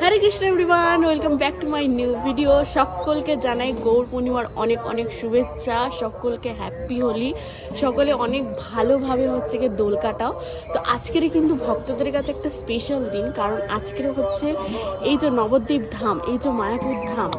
Hare Krishna everyone, welcome back to my new video. সকলকে জানাই গৌর পূর্ণিমার অনেক অনেক শুভেচ্ছা, সকলকে হ্যাপি হোলি। সকলে অনেক ভালোভাবে হচ্ছে গিয়ে দোল কাটাও। তো আজকেরই কিন্তু ভক্তদের কাছে একটা স্পেশাল দিন, কারণ আজকের হচ্ছে এই যে নবদ্বীপ ধাম, এই যে মায়াপুর ধাম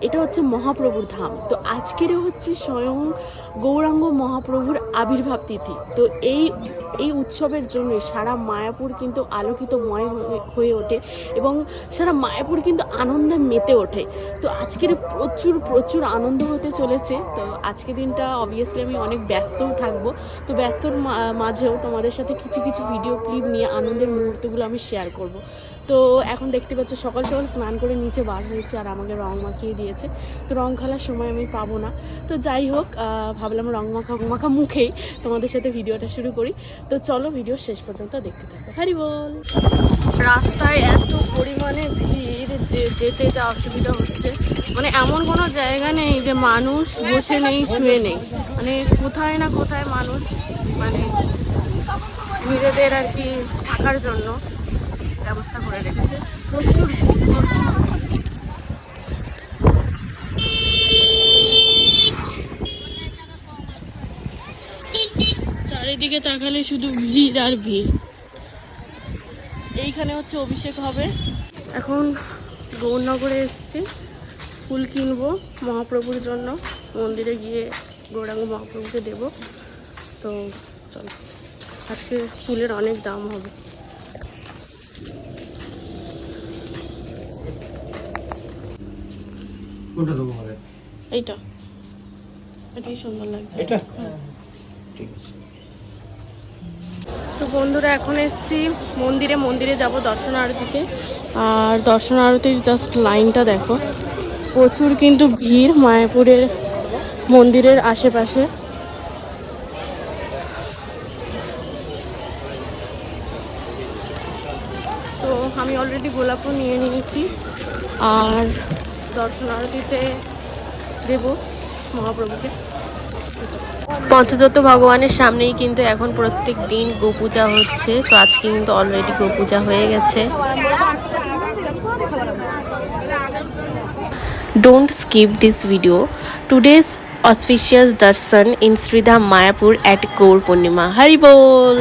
এটা হচ্ছে মহাপ্রভুর ধাম। তো আজকেরও হচ্ছে স্বয়ং গৌরাঙ্গ মহাপ্রভুর আবির্ভাব তিথি। তো এই এই উৎসবের জন্য সারা মায়াপুর কিন্তু আলোকিতময় হয়ে- হয়ে ওঠে এবং সারা মায়াপুর কিন্তু আনন্দে মেতে ওঠে। তো আজকের প্রচুর প্রচুর আনন্দ হতে চলেছে। তো আজকে দিনটা অবভিয়াসলি আমি অনেক ব্যস্তও থাকব। তো ব্যস্তর মাঝেও তোমাদের সাথে কিছু কিছু ভিডিও ক্লিপ নিয়ে আনন্দের মুহূর্তগুলো আমি শেয়ার করব। তো এখন দেখতে পাচ্ছ সকাল সকাল স্নান করে নিচে বার হয়েছে আর আমাকে রং মাখিয়ে দিয়েছে। তো রং খেলার সময় আমি পাবো না। তো যাই হোক ভাবলাম রং মাখা মাখা মুখেই তোমাদের সাথে ভিডিওটা শুরু করি। তো চলো ভিডিও শেষ পর্যন্ত দেখতে থাকো। হ্যারি বল। রাস্তায় এত পরিমাণে ভিড়, যে যেতে যা অসুবিধা হচ্ছে। মানে এমন কোনো জায়গা নেই যে মানুষ বসে নেই, শুয়ে নেই। মানে কোথায় না কোথায় মানুষ মানে নিজেদের আর কি থাকার জন্য। ব্যবস্থা করে রেখেছে। প্রচুর প্রচুর। চারিদিকে তাকালে শুধু ভিড় আর ভিড়। এইখানে হচ্ছে অভিষেক হবে। এখন গৌরনগরে এসেছি। ফুল কিনবো মহাপ্রভুর জন্য। মন্দিরে গিয়ে গৌরাঙ্গ মহাপ্রভুকে দেব। তো চলো আজকে ফুলের অনেক দাম হবে। কোনটা দেবো হবে এইটা। এটাই সুন্দর লাগছে। এটা? ঠিক আছে। তো বন্ধুরা এখন এসেছি মন্দিরে। মন্দিরে যাব দর্শন আরতিতে আর দর্শন আরতির জাস্ট লাইনটা দেখো। প্রচুর কিন্তু ভিড় মায়াপুরের মন্দিরের আশেপাশে। তো আমি অলরেডি গোলাপও নিয়ে নিয়েছি। আর পঞ্চদত্ত ভগবানের সামনেই কিন্তু এখন প্রত্যেক দিন গো পূজা হচ্ছে, তো আজকে কিন্তু অলরেডি গো পূজা হয়ে গেছে। Don't skip this video today's auspicious darshan in Shridham Mayapur at Gaur Purnima Haribol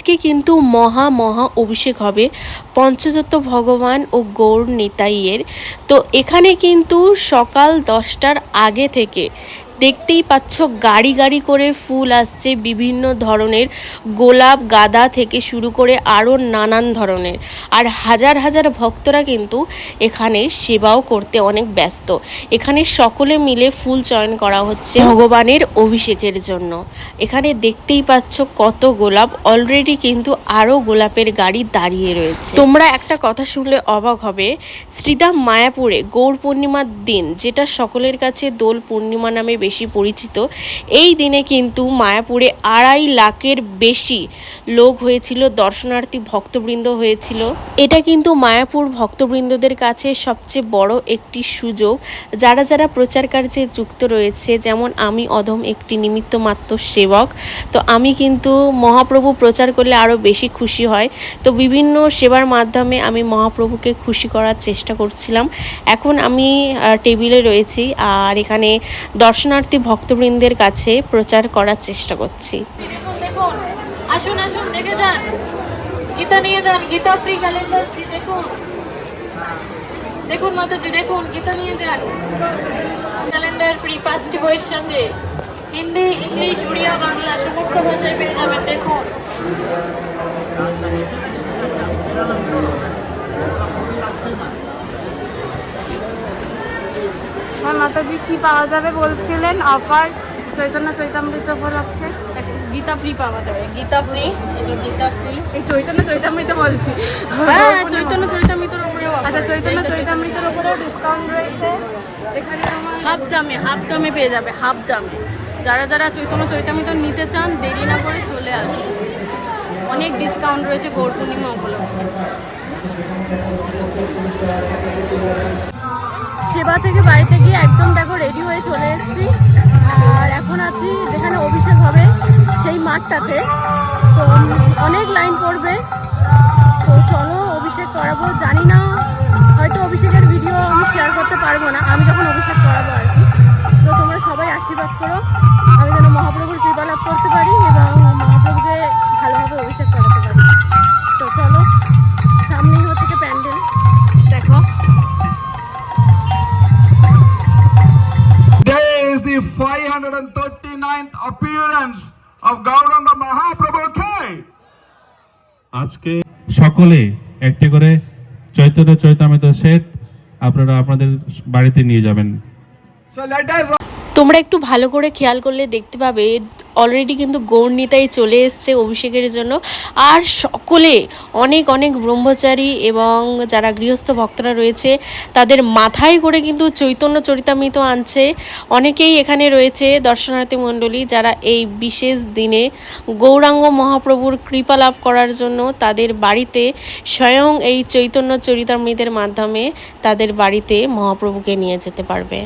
আজকে কিন্তু মহা মহা অভিষেক হবে পঞ্চদত্ত ভগবান ও গৌর নিতাইয়ের। তো এখানে কিন্তু সকাল দশটার আগে থেকে দেখতেই পাচ্ছ গাড়ি গাড়ি করে ফুল আসছে বিভিন্ন ধরনের। গোলাপ, গাঁদা থেকে শুরু করে আরও নানান ধরনের। আর হাজার হাজার ভক্তরা কিন্তু এখানে সেবাও করতে অনেক ব্যস্ত। এখানে সকলে মিলে ফুল চয়ন করা হচ্ছে ভগবানের অভিষেকের জন্য। এখানে দেখতেই পাচ্ছ কত গোলাপ। অলরেডি কিন্তু আরও গোলাপের গাড়ি দাঁড়িয়ে রয়েছে। তোমরা একটা কথা শুনলে অবাক হবে শ্রীদাম মায়াপুরে গৌর পূর্ণিমার দিন, যেটা সকলের কাছে দোল পূর্ণিমা নামে বেশি পরিচিত। এই দিনে কিন্তু মায়াপুরে আড়াই লাখের বেশি লোক হয়েছিল, দর্শনার্থী, ভক্তবৃন্দ হয়েছিল। এটা কিন্তু মায়াপুর ভক্তবৃন্দদের কাছে সবচেয়ে বড় একটি সুযোগ। যারা যারা প্রচার কার্যে যুক্ত রয়েছে, যেমন আমি, অধম একটি নিমিত্ত মাত্র সেবক, তো আমি কিন্তু মহাপ্রভু প্রচার করলে আরও বেশি খুশি হয়। তো বিভিন্ন সেবার মাধ্যমে আমি মহাপ্রভুকে খুশি করার চেষ্টা করছিলাম। এখন আমি টেবিলে রয়েছি, আর এখানে দর্শনার্থী ভক্তবৃন্দের কাছে প্রচার করার চেষ্টা করছি। আসুন আসুন, দেখে যান। গীতা নিয়ে যান, গীতা ফ্রি ক্যালেন্ডার দেখুন। দেখুন দেখুন, গীতা নিয়ে যান। ক্যালেন্ডার ফ্রি পাঁচটি বইয়ের সাথে। হিন্দি, ইংলিশ, উড়িয়া, বাংলা, সমস্ত ভাষায় পেয়ে যাবেন, দেখুন। হ্যাঁ মাতাজি কি পাওয়া যাবে বলছিলেন অফার? চৈতন্য চৈতামৃত উপলক্ষে। গীতা ফ্রি পাওয়া যাবে। গীতা ফ্রি গীতা ফ্রি এই চৈতন্য চৈতামৃত বলছি। হ্যাঁ চৈতন্য চরিতামিতর উপরেও আচ্ছা চৈতন্য। উপরেও ডিসকাউন্ট রয়েছে। এখানে হাফ দামে হাফ দামে পেয়ে যাবে হাফ দামে। যারা যারা চৈতন্য চৈতামিত নিতে চান দেরি না করে চলে আসুন। অনেক ডিসকাউন্ট রয়েছে গৌর পূর্ণিমা উপলক্ষে। সেবা থেকে বাড়িতে গিয়ে একদম দেখো রেডি হয়ে চলে এসেছি। আর এখন আছি যেখানে অভিষেক হবে, সেই মাঠটাতে। তো অনেক লাইন পড়বে। তো চলো অভিষেক করাবো। জানি না, হয়তো অভিষেকের ভিডিও আমি শেয়ার করতে পারব না। আমি যখন অভিষেক করাবো আর কি। তো তোমরা সবাই আশীর্বাদ করো। সকলে একটি করে চৈতন্য চৈতামিত সেট আপনারা আপনাদের বাড়িতে নিয়ে যাবেন। তোমরা একটু ভালো করে খেয়াল করলে দেখতে পাবে অলরেডি কিন্তু গৌরনীতাই চলে এসছে অভিষেকের জন্য। আর সকলে, অনেক অনেক ব্রহ্মচারী এবং যারা গৃহস্থ ভক্তরা রয়েছে, তাদের মাথায় করে কিন্তু চৈতন্য চরিতামৃত আনছে। অনেকেই এখানে রয়েছে দর্শনার্থী মণ্ডলী, যারা এই বিশেষ দিনে গৌরাঙ্গ মহাপ্রভুর কৃপা লাভ করার জন্য তাদের বাড়িতে স্বয়ং এই চৈতন্য চরিতামৃতের মাধ্যমে তাদের বাড়িতে মহাপ্রভুকে নিয়ে যেতে পারবে।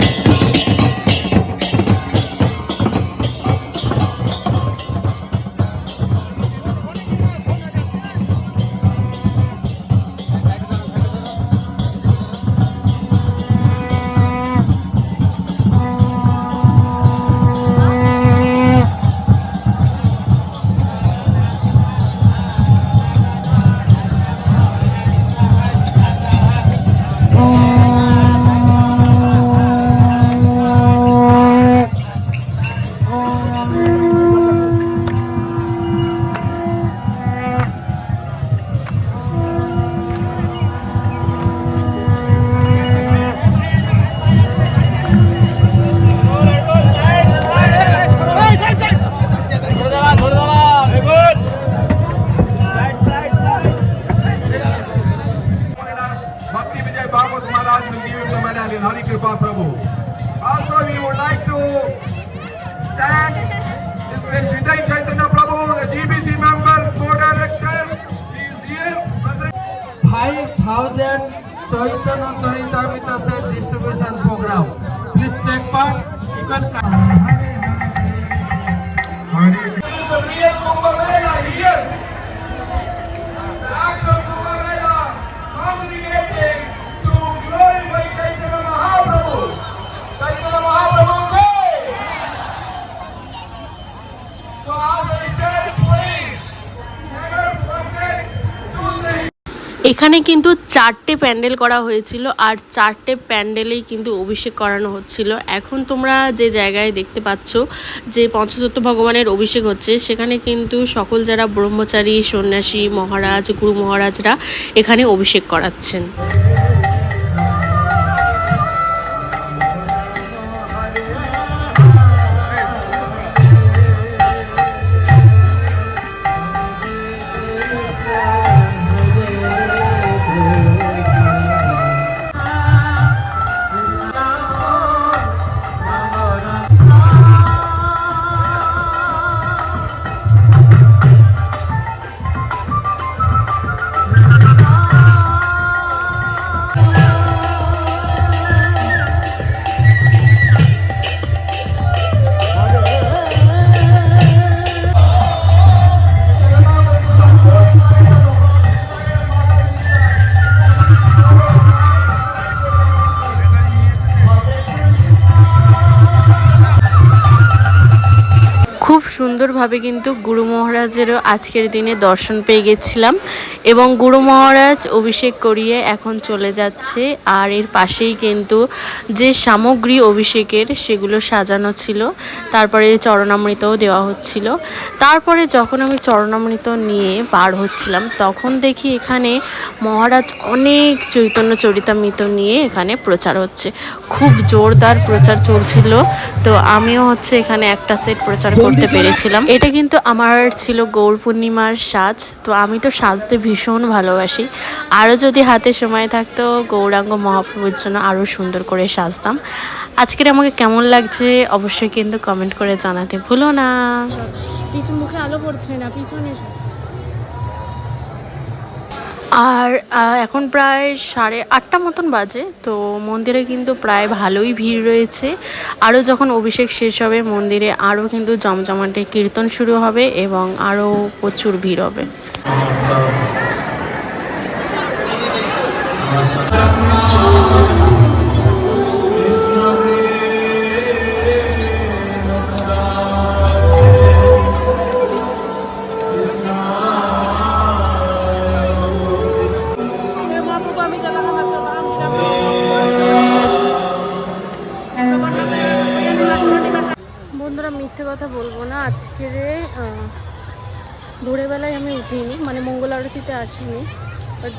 Provision on Sarita with a set distribution program. Please take part. You can come. এখানে কিন্তু চারটে প্যান্ডেল করা হয়েছিল আর চারটে প্যান্ডেলেই কিন্তু অভিষেক করানো হচ্ছিল। এখন তোমরা যে জায়গায় দেখতে পাচ্ছ যে পঞ্চতত্ত্ব ভগবানের অভিষেক হচ্ছে, সেখানে কিন্তু সকল যারা ব্রহ্মচারী, সন্ন্যাসী, মহারাজ, গুরু মহারাজরা এখানে অভিষেক করাচ্ছেন। খুব সুন্দরভাবে কিন্তু গুরু মহারাজেরও আজকের দিনে দর্শন পেয়ে গেছিলাম এবং গুরু মহারাজ অভিষেক করিয়ে এখন চলে যাচ্ছে আর এর পাশেই কিন্তু যে সামগ্রী অভিষেকের সেগুলো সাজানো ছিল, তারপরে চরণামৃতও দেওয়া হচ্ছিল। তারপরে যখন আমি চরণামৃত নিয়ে পার হচ্ছিলাম, তখন দেখি এখানে মহারাজ অনেক চৈতন্য চরিতামৃত নিয়ে এখানে প্রচার হচ্ছে। খুব জোরদার প্রচার চলছিল। তো আমিও হচ্ছে এখানে একটা সেট প্রচার করতে পেরেছিলাম। এটা কিন্তু আমার ছিল গৌর পূর্ণিমার সাজ। তো আমি তো সাজতে ভীষণ ভালোবাসি। আরও যদি হাতে সময় থাকতো গৌরাঙ্গ মহাপ্রভুর জন্য আরও সুন্দর করে সাজতাম। আজকের আমাকে কেমন লাগছে অবশ্যই কিন্তু কমেন্ট করে জানাতে ভুলো না। পিছু মুখে আলো পড়ছে না পিছনে আর এখন প্রায় সাড়ে আটটা মতন বাজে, তো মন্দিরে কিন্তু প্রায় ভালোই ভিড় রয়েছে। আরও যখন অভিষেক শেষ হবে, মন্দিরে আরও কিন্তু জমজমাটে কীর্তন শুরু হবে এবং আরও প্রচুর ভিড় হবে।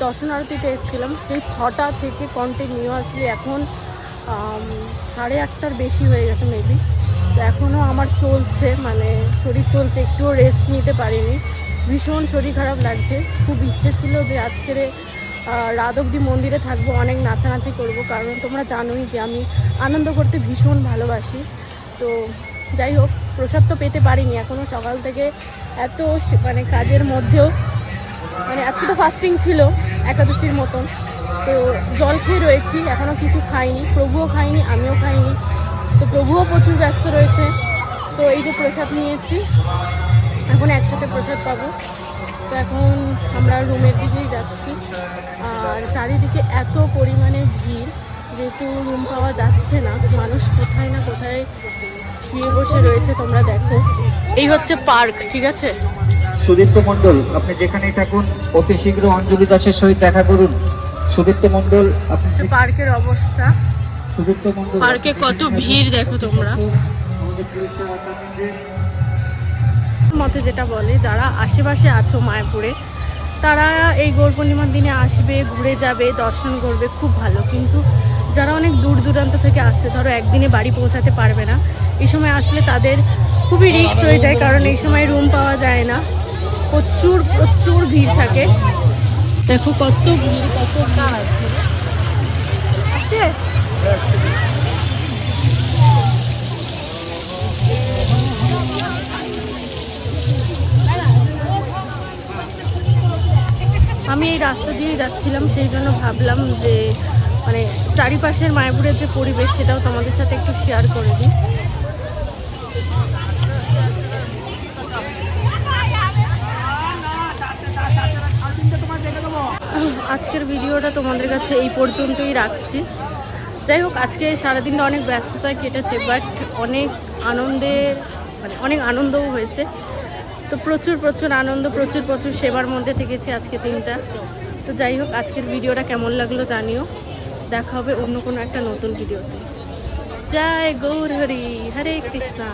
দর্শন আরতিতে এসেছিলাম। সেই ছটা থেকে কন্টিনিউয়াসলি এখন সাড়ে আটটার বেশি হয়ে গেছে মেবি তো এখনও আমার চলছে মানে শরীর চলছে, একটুও রেস্ট নিতে পারিনি। ভীষণ শরীর খারাপ লাগছে। খুব ইচ্ছে ছিল যে আজকের রাত অবধি মন্দিরে থাকব, অনেক নাচানাচি করব। কারণ তোমরা জানোই যে আমি আনন্দ করতে ভীষণ ভালোবাসি। তো যাই হোক, প্রসাদ তো পেতে পারিনি এখনও সকাল থেকে। এত মানে কাজের মধ্যেও মানে আজকে তো ফাস্টিং ছিল। একাদশীর মতন। তো জল খেয়ে রয়েছি এখনও কিছু খাইনি, প্রভুও খাইনি, আমিও খাইনি। তো প্রভুও প্রচুর ব্যস্ত রয়েছে, তো এই যে প্রসাদ নিয়েছি, এখন একসাথে প্রসাদ পাবো। তো এখন আমরা রুমের দিকেই যাচ্ছি, আর চারিদিকে এত পরিমাণে ভিড়, যেহেতু রুম পাওয়া যাচ্ছে না মানুষ কোথায় না কোথায় শুয়ে বসে রয়েছে, তোমরা দেখো। এই হচ্ছে পার্ক, ঠিক আছে? সুদীপ্ত মন্ডল আপনি যেখানেই থাকুন অতি শীঘ্র অঞ্জলি দাসের সহিত দেখা করুন। সুদীপ্ত মন্ডল আপনি পার্কের অবস্থা? সুদীপ্ত মন্ডল পার্কে কত ভিড় দেখো তোমরা। মতে যেটা বলে যারা আশেপাশে আছো মায়াপুরে তারা এই গৌর পূর্ণিমার দিনে আসবে ঘুরে যাবে দর্শন করবে খুব ভালো। কিন্তু যারা অনেক দূর দূরান্ত থেকে আসছে ধরো একদিনে বাড়ি পৌঁছাতে পারবে না এই সময় আসলে তাদের খুবই রিস্ক হয়ে যায় কারণ এই সময় রুম পাওয়া যায় না। প্রচুর প্রচুর ভিড় থাকে। দেখো কত ভিড়, কত আসছে? আমি এই রাস্তা দিয়ে যাচ্ছিলাম, সেই জন্য ভাবলাম যে মানে চারিপাশের মায়াপুরের যে পরিবেশ, সেটাও তোমাদের সাথে একটু শেয়ার করে দিই। আজকের ভিডিওটা তোমাদের কাছে এই পর্যন্তই রাখছি। যাই হোক, আজকে সারাদিনটা অনেক ব্যস্ততায় কেটেছে বাট অনেক আনন্দের মানে অনেক আনন্দও হয়েছে। তো প্রচুর প্রচুর আনন্দ, প্রচুর প্রচুর সেবার মধ্যে থেকেছি আজকে দিনটা। তো যাই হোক, আজকের ভিডিওটা কেমন লাগল জানিও। দেখা হবে অন্য কোনো একটা নতুন ভিডিওতে। জয় গৌর হরি, হরে কৃষ্ণা।